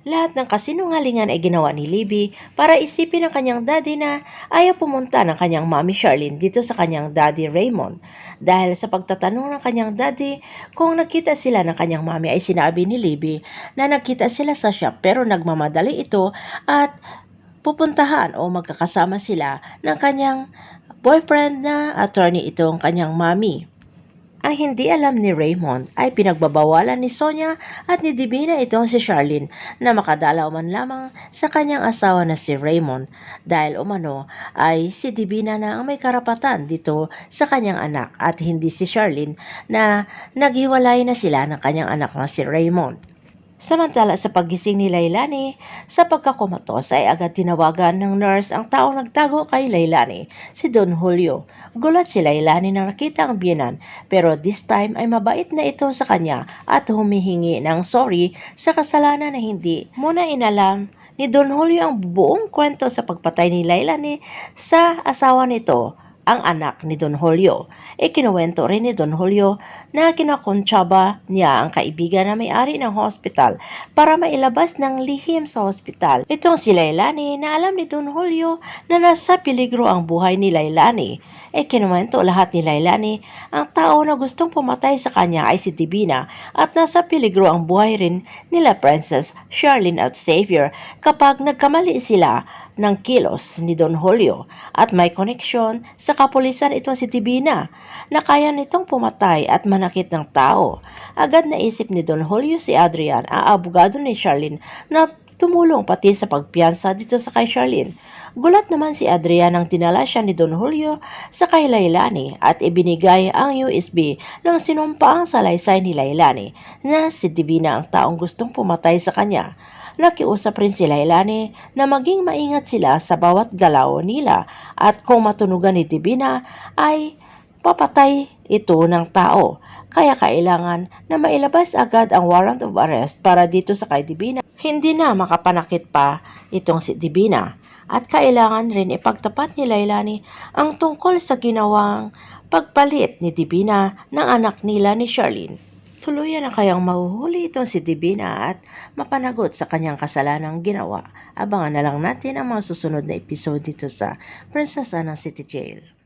Lahat ng kasinungalingan ay ginawa ni Libby para isipin ng kanyang daddy na ayaw pumunta ng kanyang mommy Charlene dito sa kanyang daddy Raymond. Dahil sa pagtatanong ng kanyang daddy kung nagkita sila ng kanyang mommy ay sinabi ni Libby na nagkita sila sa shop pero nagmamadali ito at pupuntahan o magkakasama sila ng kanyang boyfriend na attorney itong kanyang mommy. Ang hindi alam ni Raymond ay pinagbabawalan ni Sonia at ni Divina itong si Charlene na makadalaw man lamang sa kanyang asawa na si Raymond dahil umano ay si Divina na ang may karapatan dito sa kanyang anak at hindi si Charlene na naghiwalay na sila ng kanyang anak na si Raymond. Samantala sa paggising ni Lailani, sa pagkakumatos ay agad tinawagan ng nurse ang taong nagtago kay Lailani, si Don Julio. Gulat si Lailani nang nakita ang biyanan pero this time ay mabait na ito sa kanya at humihingi ng sorry sa kasalanan na hindi muna inalam ni Don Julio ang buong kwento sa pagpatay ni Lailani sa asawa nito ang anak ni Don Julio. Ikinuwento rin ni Don Julio na kinakontsaba niya ang kaibigan na may-ari ng hospital para mailabas ng lihim sa hospital. Itong si Lailani na alam ni Don Julio na nasa peligro ang buhay ni Lailani. Ikinuwento lahat ni Lailani ang tao na gustong pumatay sa kanya ay si Divina at nasa peligro ang buhay rin nila Princess Charlene at Xavier kapag nagkamali sila ng kilos ni Don Julio at may koneksyon sa kapulisan itong si Divina na kaya nitong pumatay at manakit ng tao. Agad naisip ni Don Julio si Adrian, ang abogado ni Charlene, na tumulong pati sa pagpiyansa dito sa kay Charlene. Gulat naman si Adrian nang dinala siya ni Don Julio sa kay Lailani at ibinigay ang USB ng sinumpaang salaysay ni Lailani na si Divina ang taong gustong pumatay sa kanya. Nakiusap rin si Lailani na maging maingat sila sa bawat galaw nila at kung matunugan ni Divina ay papatay ito ng tao. Kaya kailangan na mailabas agad ang warrant of arrest para dito sa kay Divina. Hindi na makapanakit pa itong si Divina. At kailangan rin ipagtapat ni Lailani ang tungkol sa ginawang pagpalit ni Divina ng anak nila ni Charlene. Tuluyan na kayang mahuhuli itong si Divina at mapanagot sa kanyang kasalanang ginawa. Abangan na lang natin ang mga susunod na episode dito sa Prinsesa ng City Jail.